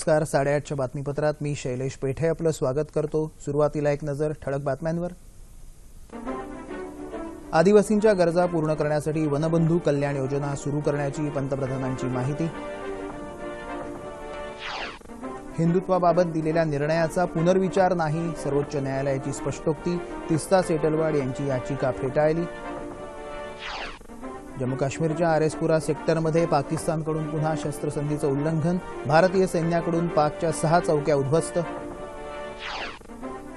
नमस्कार साडेआठच्या बातमीपत्रात मी शैलेश पेठे आपलं स्वागत करतो. सुरुवातीला एक नजर ठळक बातम्यांवर. आदिवासींच्या गरजा पूर्ण करण्यासाठी वनबंधू कल्याण योजना सुरू करण्याची पंतप्रधानांची माहिती. हिंदुत्वाबाबत दिलेल्या निर्णयाचा पुनर्विचार नाही सर्वोच्च न्यायालयाची स्पष्टोक्ती तिस्ता सेटलवाड यांची याचिका फेटाळली. जम्मू काश्मीरच्या आरेसपुरा सेक्टरमध्ये पाकिस्तानकडून पुन्हा शस्त्रसंधीचं उल्लंघन भारतीय सैन्याकडून पाकच्या सहा चौक्या उद्ध्वस्त.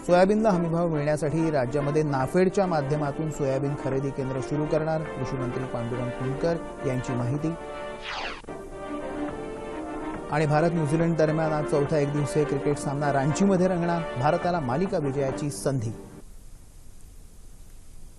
सोयाबीनला हमीभाव मिळण्यासाठी राज्यामध्ये नाफेडच्या माध्यमातून सोयाबीन खरेदी केंद्र सुरू करणार कृषीमंत्री पांडुरंग फुंडकर यांची माहिती. आणि भारत न्यूझीलंड दरम्यान आज चौथा एकदिवसीय क्रिकेट सामना रांचीमध्ये रंगणार भारताला मालिका विजयाची संधी.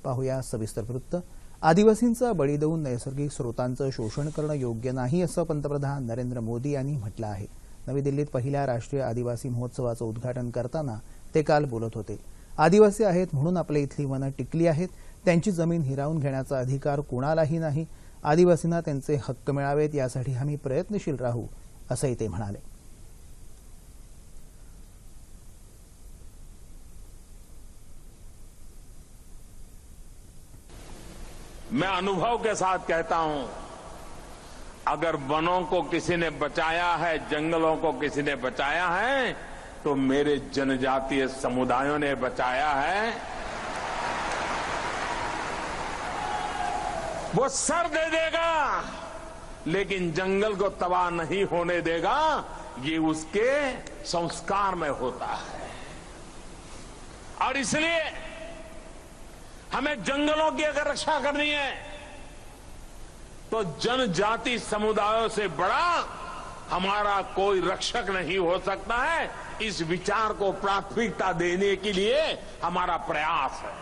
पाहूया सविस्तर वृत्त. आदिवासींचा बळी देऊन नैसर्गिक स्रोतांचं शोषण करणं योग्य नाही असं पंतप्रधान नरेंद्र मोदी यांनी म्हटलं आहे. नवी दिल्लीत पहिल्या राष्ट्रीय आदिवासी महोत्सवाचं उद्घाटन करताना ते काल बोलत होते. आदिवासी आहेत म्हणून आपल्या इथली वनं टिकली आहेत त्यांची जमीन हिरावून घेण्याचा अधिकार कोणालाही नाही आदिवासींना त्यांचे हक्क मिळावेत यासाठी आम्ही प्रयत्नशील राहू असंही ते म्हणाले. मैं अनुभव के साथ कहता हूँ, अगर वनों को किसी ने बचाया है, जंगलों को किसी ने बचाया है तो मेरे जनजातीय समुदायों ने बचाया है। वो सर दे देगा, लेकिन जंगल को तबाह नहीं होने देगा, ये उसके संस्कार में होता है। और इसलिए हमें जंगलों की अगर रक्षा करनी है तो जनजाति समुदायों से बड़ा हमारा कोई रक्षक नहीं हो सकता है। इस विचार को प्राथमिकता देने के लिए हमारा प्रयास है।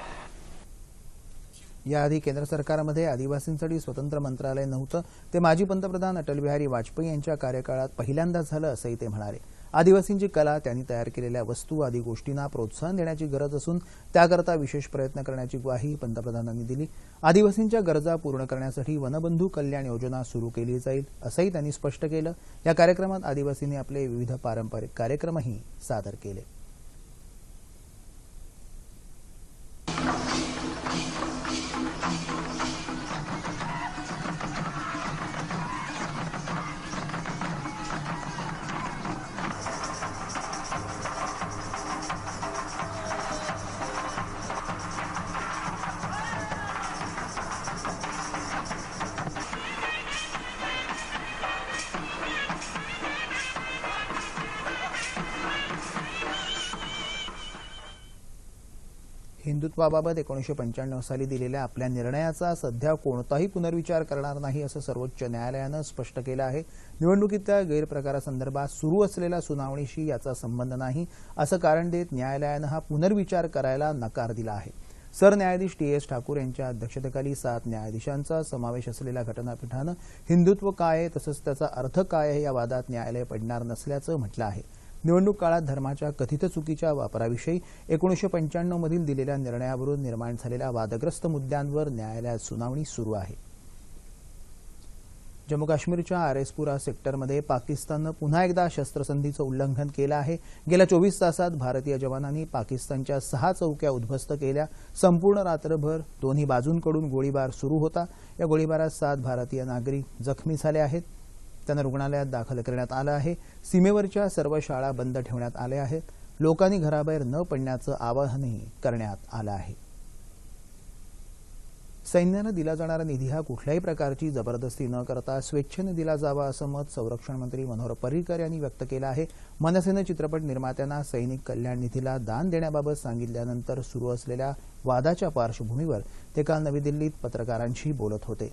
याआधी केंद्र सरकारमध्ये आदिवासींसाठी स्वतंत्र मंत्रालय नव्हतं, ते माजी पंतप्रधान अटल बिहारी वाजपेयी यांच्या कार्यकाळात पहिल्यांदाच झालं असंही ते म्हणाले. आदिवासींची कला त्यांनी तयार केलेल्या वस्तू आदी गोष्टींना प्रोत्साहन देण्याची गरज असून त्याकरता विशेष प्रयत्न करण्याची ग्वाही पंतप्रधानांनी दिली. आदिवासींच्या गरजा पूर्ण करण्यासाठी वनबंधू कल्याण योजना सुरू केली जाईल असंही त्यांनी स्पष्ट केलं. या कार्यक्रमात आदिवासींनी आपले विविध पारंपरिक कार्यक्रमही सादर केले. हिंदुत्वाबाबत एकोणीशे पंच्याण्णव साली दिलेल्या आपल्या निर्णयाचा सध्या कोणताही पुनर्विचार करणार नाही असं सर्वोच्च न्यायालयानं स्पष्ट केलं आहे. निवडणुकीतल्या गैरप्रकारासंदर्भात सुरू असलेल्या सुनावणीशी याचा संबंध नाही असं कारण देत न्यायालयानं हा पुनर्विचार करायला नकार दिला आहे. सरन्यायाधीश टी एस ठाकूर यांच्या अध्यक्षतेखाली सात न्यायाधीशांचा समावेश असलेल्या घटनापीठानं हिंदुत्व काय आहे तसंच त्याचा अर्थ काय आहे या वादात न्यायालय पडणार नसल्याचं म्हटलं आहे. निवडणूक काळात धर्माच्या कथित चुकीच्या वापराविषयी एकोणीशे पंच्याण्णवमधील दिलेल्या निर्णयावरून निर्माण झालेल्या वादग्रस्त मुद्द्यांवर न्यायालयात सुनावणी सुरू आहे. जम्मू काश्मीरच्या आरेसपुरा सेक्टरमध्ये पाकिस्ताननं पुन्हा एकदा शस्त्रसंधीचं उल्लंघन केलं आहे. गेल्या चोवीस तासात भारतीय जवानांनी पाकिस्तानच्या सहा चौक्या उद्ध्वस्त केल्या. संपूर्ण रात्रभर दोन्ही बाजूंकडून गोळीबार सुरू होता. या गोळीबारात सात भारतीय नागरिक जखमी झाले आहेत. त्यांना रुग्णालयात दाखल करण्यात आलं आहे. सीमेवरच्या सर्व शाळा बंद ठेवण्यात आल्या आहेत. लोकांनी घराबाहेर न पडण्याचं आवाहनही करण्यात आलं आहे. सैन्यानं दिला जाणारा निधी हा कुठल्याही प्रकारची जबरदस्ती न करता स्वेच्छेनं दिला जावा असं मत संरक्षण मंत्री मनोहर पर्रिकर यांनी व्यक्त केलं आहे. मनसेनं चित्रपट निर्मात्यांना सैनिक कल्याण निधीला दान देण्याबाबत सांगितल्यानंतर सुरू असलेल्या वादाच्या पार्श्वभूमीवर ते काल नवी दिल्लीत पत्रकारांशी बोलत होते.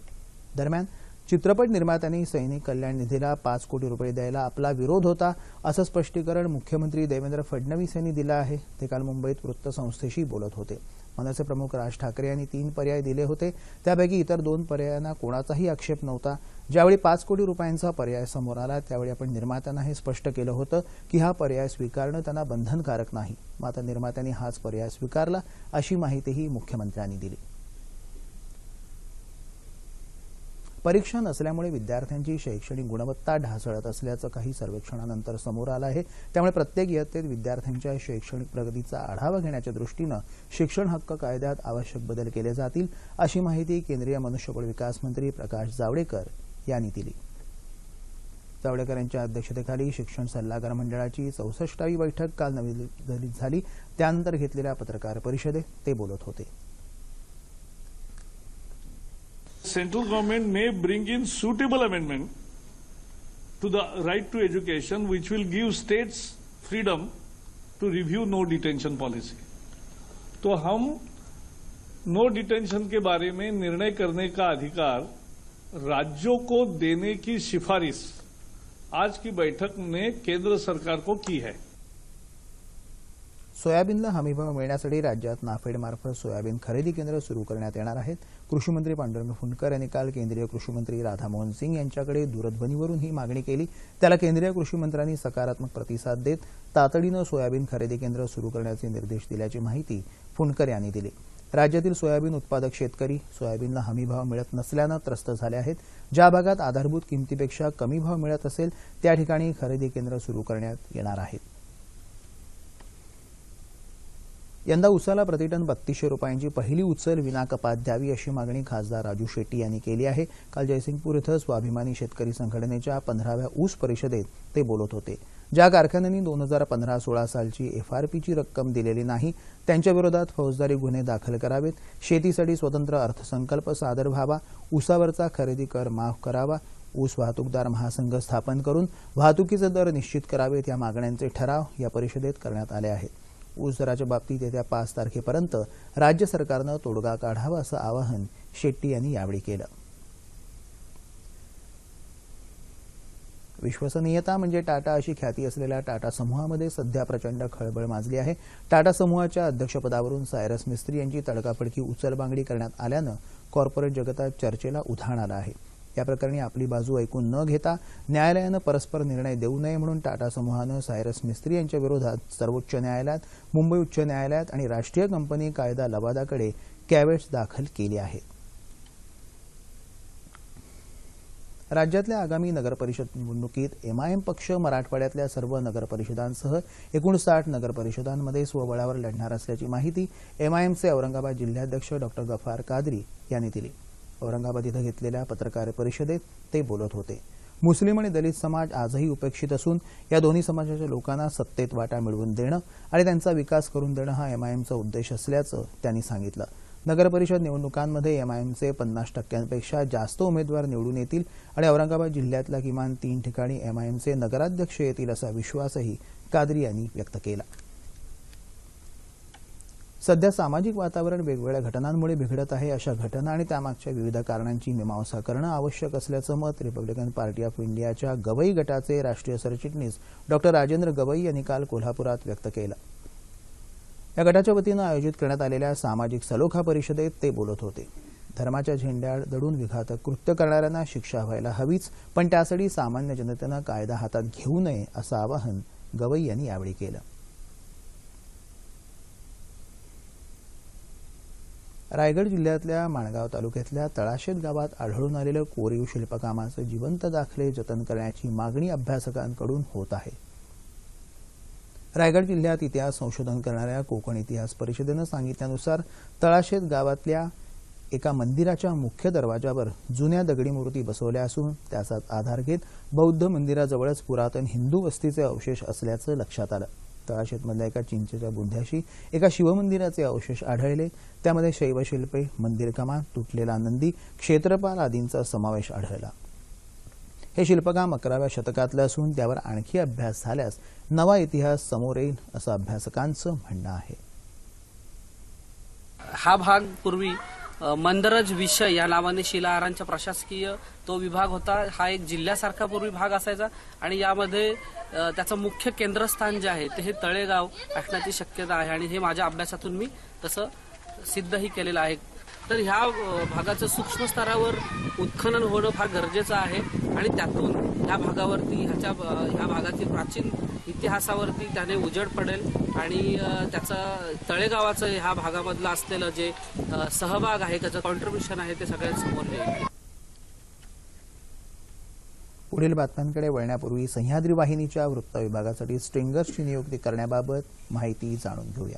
दरम्यान चित्रपट निर्मात्यांनी सैनिक कल्याण निधीला पाच कोटी रुपये द्यायला आपला विरोध होता असं स्पष्टीकरण मुख्यमंत्री देवेंद्र फडणवीस यांनी दिलं आहे. ते काल मुंबईत वृत्तसंस्थेशी बोलत होते. मनसे प्रमुख राज ठाकरे यांनी तीन पर्याय दिले होते. त्यापैकी इतर दोन पर्यायांना कोणाचाही आक्षेप नव्हता. ज्यावेळी पाच कोटी रुपयांचा पर्याय समोर आला त्यावेळी आपण निर्मात्यांना हे स्पष्ट केलं होतं की हा पर्याय स्वीकारणं त्यांना बंधनकारक नाही. मात्र निर्मात्यांनी हाच पर्याय स्वीकारला अशी माहितीही मुख्यमंत्र्यांनी दिली. परीक्षा नसल्यामुळे विद्यार्थ्यांची शैक्षणिक गुणवत्ता ढासळत असल्याचं काही सर्वेक्षणानंतर समोर आलं आहे. त्यामुळे प्रत्येक इयत्तेत विद्यार्थ्यांच्या शैक्षणिक प्रगतीचा आढावा घेण्याच्या दृष्टीनं शिक्षण हक्क कायद्यात आवश्यक बदल केले जातील अशी माहिती केंद्रीय मनुष्यबळ विकास मंत्री प्रकाश जावडेकर यांनी दिली. जावडेकर यांच्या अध्यक्षतेखाली शिक्षण सल्लागार मंडळाची चौसष्टावी बैठक काल नवी दिल्लीत झाली. त्यानंतर घेतलेल्या पत्रकार परिषदेत ते बोलत होते. Central government may bring in suitable amendment to the right to education which will give states freedom to review no detention policy तो हम नो डिटेंशन के बारे में निर्णय करने का अधिकार राज्यों को देने की सिफारिश आज की बैठक में केंद्र सरकार को की है सोयाबीनला हमीभाव मिळण्यासाठी राज्यात नाफेडमार्फत सोयाबीन खरेदी केंद्र सुरू करण्यात येणार आहेत. कृषीमंत्री पांडुरंग फुंडकर यांनी काल केंद्रीय कृषीमंत्री राधामोहन सिंग यांच्याकडे दूरध्वनीवरून ही मागणी केली. त्याला केंद्रीय कृषीमंत्र्यांनी सकारात्मक प्रतिसाद देत तातडीनं सोयाबीन खरेदी केंद्र सुरू करण्याचे निर्देश दिल्याची माहिती फुंडकर यांनी दिली. राज्यातील सोयाबीन उत्पादक शेतकरी सोयाबीनला हमीभाव मिळत नसल्यानं त्रस्त झाले आहेत. ज्या भागात आधारभूत किमतीपेक्षा कमी भाव मिळत असेल त्या ठिकाणी खरेदी केंद्र सुरू करण्यात येणार आहेत. यंदा उसाला प्रतिटन बत्तीसशे रुपयांची पहिली उचल विना कपात द्यावी अशी मागणी खासदार राजू शेट्टी यांनी केली आहे. काल जयसिंगपूर इथं स्वाभिमानी शेतकरी संघटनेच्या पंधराव्या ऊस परिषदेत ते बोलत होते. ज्या कारखान्यांनी दोन हजार पंधरा सोळा सालची एफआरपीची रक्कम दिलेली नाही त्यांच्याविरोधात फौजदारी गुन्हे दाखल करावेत. शेतीसाठी स्वतंत्र अर्थसंकल्प सादर व्हावा. ऊसावरचा खरेदी कर माफ करावा. ऊस वाहतूकदार महासंघ स्थापन करून वाहतुकीचे दर निश्चित करावेत या मागण्यांचे ठराव या परिषदेत करण्यात आले आहेत. ऊस दराच्या बाबतीत येत्या पाच तारखेपर्यंत राज्य सरकारनं तोडगा काढावा असं आवाहन शेट्टी यांनी यावेळी केलं. विश्वसनीयता म्हणजे टाटा अशी ख्याती असलेल्या टाटा समूहामध्ये सध्या प्रचंड खळबळ माजली आहे. टाटा समूहाच्या अध्यक्षपदावरून सायरस मिस्त्री यांची तडकाफडकी उचलबांगडी करण्यात आल्यानं कॉर्पोरेट जगतात चर्चेला उधाण आलं आहे. या प्रकरणी आपली बाजू ऐकून न घेता न्यायालयानं परस्पर निर्णय देऊ नये म्हणून टाटा समूहानं सायरस मिस्त्री यांच्या विरोधात सर्वोच्च न्यायालयात मुंबई उच्च न्यायालयात आणि राष्ट्रीय कंपनी कायदा लवादाकडे कॅवेट्स दाखल केली आहेत राज्यातल्या आगामी नगरपरिषद निवडणुकीत एमआयएम पक्ष मराठवाड्यातल्या सर्व नगरपरिषदांसह एकोणसाठ नगरपरिषदांमध्ये स्वबळावर लढणार असल्याची माहिती एमआयएमचे औरंगाबाद जिल्हाध्यक्ष डॉक्टर गफार कादरी यांनी दिली. औरंगाबाद इथं घेतलेल्या पत्रकार परिषदेत ते बोलत होते. मुस्लिम आणि दलित समाज आजही उपेक्षित असून या दोन्ही समाजाच्या लोकांना सत्तेत वाटा मिळवून देणं आणि त्यांचा विकास करून देणं हा एमआयएमचा उद्देश असल्याचं त्यांनी सांगितलं. नगरपरिषद निवडणुकांमध्ये एमआयएमचे पन्नास टक्क्यांपेक्षा जास्त उमेदवार निवडून येतील आणि औरंगाबाद जिल्ह्यातल्या किमान तीन ठिकाणी एमआयएमचे नगराध्यक्ष येतील असा विश्वासही कादरी यांनी व्यक्त केला. सध्या सामाजिक वातावरण वेगवेगळ्या घटनांमुळे बिघडत आहे अशा घटना आणि त्यामागच्या विविध कारणांची मीमांसा करणं आवश्यक असल्याचं मत रिपब्लिकन पार्टी ऑफ इंडियाच्या गवई गटाचे राष्ट्रीय सरचिटणीस डॉक्टर राजेंद्र गवई यांनी काल कोल्हापुरात व्यक्त केलं. या गटाच्या वतीनं आयोजित करण्यात आलेल्या सामाजिक सलोखा परिषदेत ते बोलत होते. धर्माच्या झेंड्या दडून विघातक कृत्य करणाऱ्यांना शिक्षा व्हायला हवीच पण त्यासाठी सामान्य जनतेनं कायदा हातात घेऊ नये असं आवाहन गवई यांनी यावेळी केलं. रायगड जिल्ह्यातल्या माणगाव तालुक्यातल्या तळाशेत गावात आढळून आलेलं कोरीव शिल्पकामाचं जिवंत दाखले जतन करण्याची मागणी अभ्यासकांकडून होत आहे. रायगड जिल्ह्यात इतिहास संशोधन करणाऱ्या कोकण इतिहास परिषदेनं सांगितल्यानुसार तळाशेत गावातल्या एका मंदिराच्या मुख्य दरवाजावर जुन्या दगडी मूर्ती बसवल्या असून त्याचाच आधार घेत बौद्ध मंदिराजवळच पुरातन हिंदू वस्तीचे अवशेष असल्याचं लक्षात आलं. तळाशेतमधल्या एका चिंचेच्या बुंध्याशी एका शिवमंदिराचे अवशेष आढळले. त्यामध्ये शैवशिल्पे मंदिर कमान तुटलेला नंदी क्षेत्रपाल आदींचा समावेश आढळला. हे शिल्पकाम अकराव्या शतकातलं असून त्यावर आणखी अभ्यास झाल्यास नवा इतिहास समोर येईल असं अभ्यासकांचं म्हणणं आहे. हा भाग पूर्वी मंदरज विषय या नावाने शिलाहारांच्या प्रशासकीय तो विभाग होता. हा एक जिल्ह्यासारखा पूर्वी भाग असायचा. आणि यामध्ये त्याचं मुख्य केंद्रस्थान जे आहे ते हे तळेगाव असण्याची शक्यता आहे. आणि हे माझ्या अभ्यासातून मी तसं सिद्धही केलेलं आहे. तर ह्या भागाचं सूक्ष्म स्तरावर उत्खनन होणं फार गरजेचं आहे. आणि त्यातून ह्या भागावरती ह्याच्या ह्या भागातील प्राचीन इतिहासावरती त्याने उजड पडेल. आणि त्याचं तळेगावाचं ह्या भागामधलं असलेलं जे सहभाग आहे त्याचं कॉन्ट्रीब्युशन आहे ते सगळ्यांसमोर येईल. पुढील बातम्यांकडे वळण्यापूर्वी सह्याद्री वाहिनीच्या वृत्त विभागासाठी स्ट्रिंगर्सची नियुक्ती करण्याबाबत माहिती जाणून घेऊया.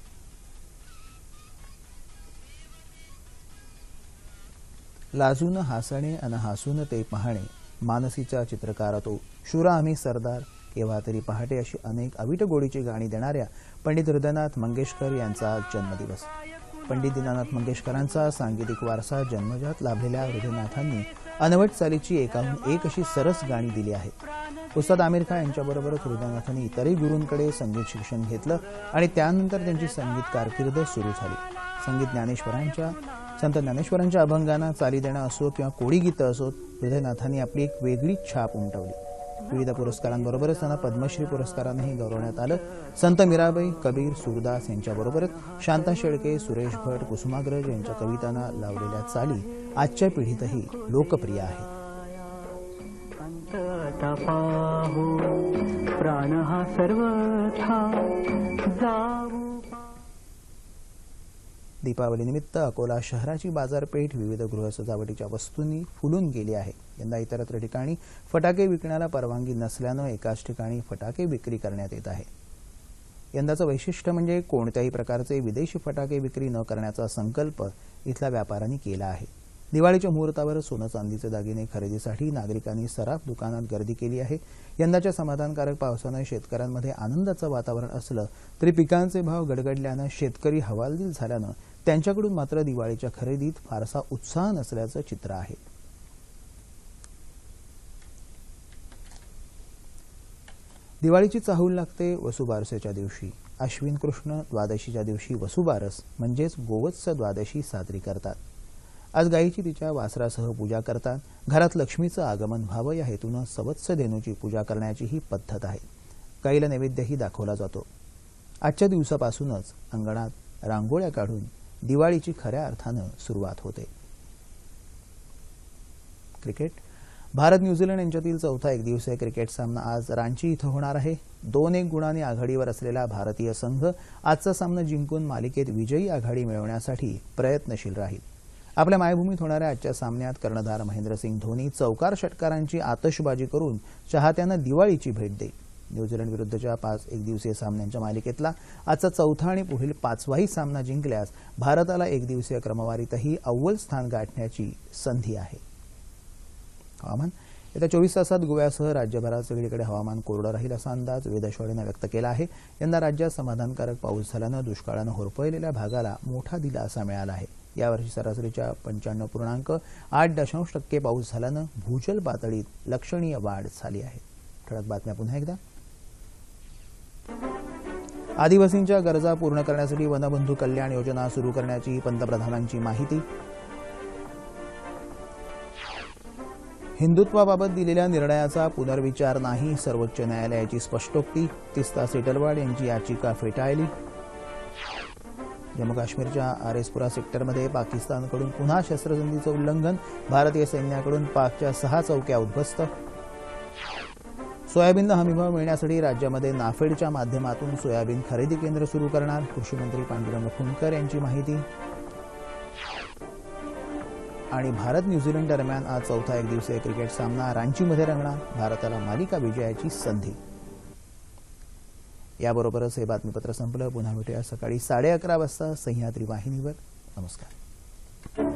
लाजून हासणे अन हसून ते पाहणे मानसीच्या चित्रकारातो. शुरा आम्ही सरदार केव्हा तरी पहाटे अशी अनेक अविट गोडीची गाणी देणाऱ्या पंडित हृदयनाथ मंगेशकर यांचा जन्मदिवस. पंडित दीनानाथ मंगेशकरांचा सांगीतिक वारसा जन्मजात लाभलेल्या हृदयनाथांनी अनवट चालीची एकाहून एक अशी सरस गाणी दिली आहेत. उस्ताद आमिर खान यांच्याबरोबरच हृदयनाथांनी इतरही गुरूंकडे संगीत शिक्षण घेतलं आणि त्यानंतर त्यांची संगीत कारकीर्द सुरू झाली. संगीत ज्ञानेश्वरांच्या संत ज्ञानेश्वरांच्या अभंगांना चाली देणं असो किंवा कोळी गीतं असो हृदयनाथांनी आपली एक वेगळी छाप उमटवली. विविध पुरस्कारांबरोबरच त्यांना पद्मश्री पुरस्कारांनाही गौरवण्यात आलं. संत मीराबाई कबीर सूरदास यांच्याबरोबरच शांता शेळके सुरेश भट कुसुमाग्रज यांच्या कवितांना लावलेल्या चाली आजच्या पिढीतही लोकप्रिय आहेत. प्राण हा सर्वथा जाऊ दीपावलीनिमित्त अकोला शहराची बाजारपेठ विविध गृहसजावटीच्या वस्तूंनी फुलून गेली आहे. यंदा इतरत्र ठिकाणी फटाके विकण्याला परवानगी नसल्यानं एकाच ठिकाणी फटाके विक्री करण्यात येत आहे. यंदाचं वैशिष्ट्य म्हणजे कोणत्याही प्रकारचे विदेशी फटाके विक्री न करण्याचा संकल्प इथल्या व्यापाऱ्यांनी केला आहे. दिवाळीच्या मुहूर्तावर सोनं चांदीचे दागिने खरेदीसाठी नागरिकांनी सराफ दुकानात गर्दी केली आहे. यंदाच्या समाधानकारक पावसानं शेतकऱ्यांमध्ये आनंदाचं वातावरण असलं तरी पिकांचे भाव गडगडल्यानं शेतकरी हवालदिल झाल्यानं त्यांच्याकडून मात्र दिवाळीच्या खरेदीत फारसा उत्साह नसल्याचं चित्र आहे. दिवाळीची चाहूल लागते वसुबारसेच्या दिवशी. अश्विन कृष्ण द्वादशीच्या दिवशी वसुबारस म्हणजेच गोवत्स द्वादशी साजरी करतात. आज गायीची तिच्या वासरासह पूजा करतात. घरात लक्ष्मीचं आगमन व्हावं या हेतूनं सवत्स धेनूची पूजा करण्याची ही पद्धत आहे. गाईला नैवेद्यही दाखवला जातो. आजच्या दिवसापासूनच अंगणात रांगोळ्या काढून दिवाळीची खऱ्या अर्थानं सुरुवात होते. क्रिकेट. भारत न्यूझीलंड यांच्यातील चौथा एकदिवसीय क्रिकेट सामना आज रांची इथं होणार आहे. दोन एक गुणांनी आघाडीवर असलेला भारतीय संघ आजचा सामना जिंकून मालिकेत विजयी आघाडी मिळवण्यासाठी प्रयत्नशील राहील. आपल्या मायभूमीत होणाऱ्या आजच्या सामन्यात कर्णधार महेंद्रसिंग धोनी चौकार षटकारांची आतषबाजी करून चाहत्यांना दिवाळीची भेट देईल. न्यूझीलंड विरुद्धच्या पाच एकदिवसीय सामन्यांच्या मालिकेतला आजचा चौथा आणि पुढील पाचवाही सामना जिंकल्यास भारताला एकदिवसीय क्रमवारीतही अव्वल स्थान गाठण्याची संधी आहे. हवामान येत्या चोवीस तासात गोव्यासह राज्यभरात सगळीकडे हवामान कोरडं राहील असा अंदाज वेधशाळेनं व्यक्त केला आहे. यंदा राज्यात समाधानकारक पाऊस झाल्यानं दुष्काळानं होरपळलेल्या भागाला मोठा दिलासा मिळाला आहे. यावर्षी सरासरीच्या पंच्याण्णव पूर्णांक आठ दशांश टक्के पाऊस झाल्यानं भूजल पातळीत लक्षणीय वाढ झाली आहे. ठळक बातम्या पुन्हा एकदा. आदिवासींच्या गरजा पूर्ण करण्यासाठी वनबंधू कल्याण योजना सुरू करण्याची पंतप्रधानांची माहिती. हिंदुत्वाबाबत दिलेल्या निर्णयाचा पुनर्विचार नाही सर्वोच्च न्यायालयाची स्पष्टोक्ती तिस्ता सेटलवाड यांची याचिका फेटाळली. जम्मू काश्मीरच्या आरेसपुरा सेक्टरमध्ये पाकिस्तानकडून पुन्हा शस्त्रसंधीचं उल्लंघन भारतीय सैन्याकडून पाकच्या सहा चौक्या उद्ध्वस्त. सोयाबीनला हमीभाव मिळण्यासाठी राज्यामध्ये नाफेडच्या माध्यमातून सोयाबीन खरेदी केंद्र सुरू करणार कृषीमंत्री पांडुरंग फुंडकर यांची माहिती. आणि भारत न्यूझीलंड दरम्यान आज चौथा एकदिवसीय क्रिकेट सामना रांचीमध्ये रंगणार भारताला मालिका विजयाची संधी. याबरोबरच हे बातमीपत्र संपलं. पुन्हा भेटूया सकाळी साडे अकरा वाजता सह्याद्री वाहिनीवर. नमस्कार.